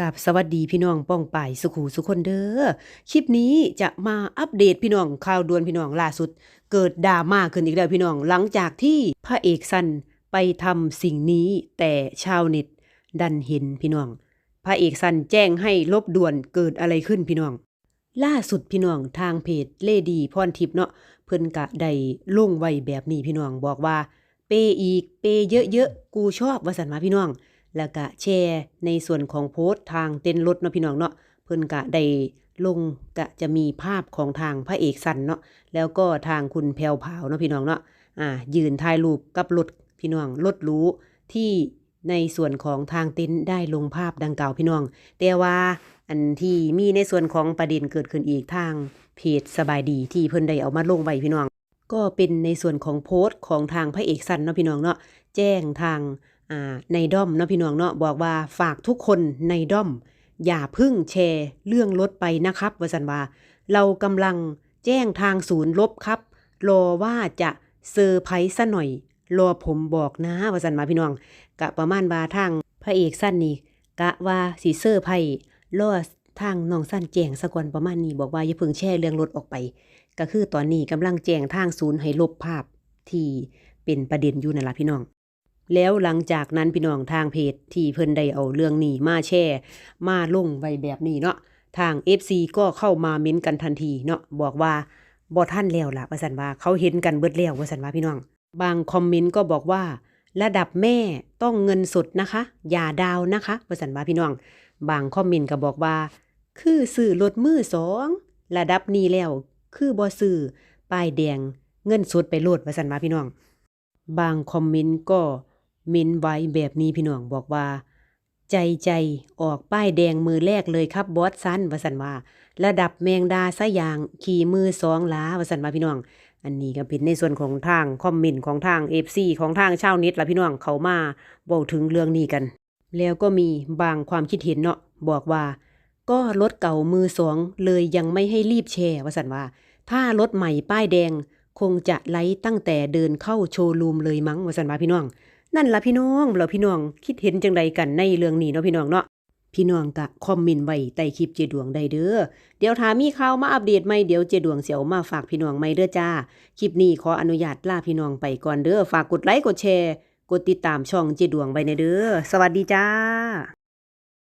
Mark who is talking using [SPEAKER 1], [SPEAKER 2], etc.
[SPEAKER 1] กับสวัสดีพี่น้องป้องป่ายสุขูสุคนเด้อ คลิปนี้จะมาอัปเดตพี่น้องข่าวด่วนพี่น้องล่าสุด เกิดดราม่าขึ้นอีกแล้วพี่น้องหลังจากที่พระเอกสันไปทำสิ่งนี้แต่ชาวเน็ตดันเห็นพี่น้อง พระเอกสันแจ้งให้ลบด่วนเกิดอะไรขึ้นพี่น้อง ล่าสุดพี่น้องทางเพจเลดีพรทิพย์เนาะเพิ่นกะได้ลงไว้แบบนี้พี่น้องบอกว่า เปอีกเปเยอะๆกูชอบวาสันมาพี่น้อง แล้วก็แชร์ในส่วนของโพสต์ทางเต้นรถเนาะพี่น้องเนาะเพิ่นกะได้ลงกะจะมีภาพของทางพระเอกสันเนาะแล้วก็ทางคุณแพวพราวเนาะพี่น้องเนาะอ่ายืนถ่ายรูปกับรถพี่น้องรถรู้ที่ในส่วนของทางเต็นท์ได้ลงภาพดังกล่าวพี่น้อง แต่ว่าอันที่มีในส่วนของประเด็นเกิดขึ้นอีกทางเพจสบายดีที่เพิ่นได้เอามาลงไว้พี่น้อง ก็เป็นในส่วนของโพสต์ของทางพระเอกสันเนาะพี่น้องเนาะแจ้งทาง ในด้อมเนาะพี่น้องเนาะบอกว่าฝากทุกคนในด้อม อย่าพึ่งแชร์เรื่องรถไปนะครับวสันว่าเรากำลังแจ้งทางศูนย์ลบครับ รอว่าจะเซอร์ไพรส์ซะหน่อย รอผมบอกนะวสันมาพี่น้อง กะประมาณว่าทางพระเอกสั้นนี่กะว่าสีเซอร์ไพรส์รอทางน้องสั้นแจ้งสะก่อนประมาณนี้บอกว่าอย่าพิ่งแชร์เรื่องรถออกไป ก็คือตอนนี้กำลังแจ้งทางศูนย์ให้ลบภาพที่เป็นประเด็นอยู่นั่นละพี่น้อง แล้วหลังจากนั้นพี่น้องทางเพจที่เพิ่นได้เอาเรื่องนี้มาแชร์มาลงไว้แบบนี้เนาะทาง FC ก็เข้ามาเม้นกันทันทีเนาะบอกว่าบ่ท่านแล้วล่ะว่าสันว่าเขาเห็นกันเบิดแล้วว่าสันว่าพี่น้อง บางคอมเมนต์ก็บอกว่า ระดับแม่ต้องเงินสดนะคะ อย่าดาวนะคะว่าสันว่าพี่น้อง บางคอมเมนต์ก็บอกว่า คือซื้อรถมือสองระดับนี้แล้ว คือบ่ซื้อป้ายแดงเงินสดไปโลดว่าสันว่าพี่น้อง บางคอมเมนต์ก็ เมนไว้แบบนี้พี่น้องบอกว่า ใจใจออกป้ายแดงมือแรกเลยครับบอสซันวาสันว่า ระดับแมงดาซะอย่างขี่มือสองล้าวสันว่าพี่น้อง อันนี้ก็เป็นในส่วนของทางคอมเมนต์ของทาง FC ของทางชาวเน็ตละพี่น้องเขามาบอกถึงเรื่องนี้กัน แล้วก็มีบางความคิดเห็นเนาะบอกว่า ก็รถเก่ามือสองเลยยังไม่ให้รีบแชร์วสันว่า ถ้ารถใหม่ป้ายแดงคงจะไลฟ์ตั้งแต่เดินเข้าโชว์รูมเลยมั้งวสันว่าพี่น้อง นั่นละพี่น้องเราพี่น้องคิดเห็นจังใดกันในเรื่องนี้เนาะพี่น้องเนาะพี่น้องกะคอมเมนต์ไว้ใต้คลิปเจดวงได้เด้อ เดี๋ยวถามีข่าวมาอัปเดตไหม่เดี๋ยวเจดวงเสียวมาฝากพี่น้องไหม่เด้อจ้า คลิปนี้ขออนุญาตลาพี่น้องไปก่อนเด้อ ฝากกดไลค์กดแชร์ กดติดตามช่องเจดวงไว้ในเด้อ สวัสดีจ้า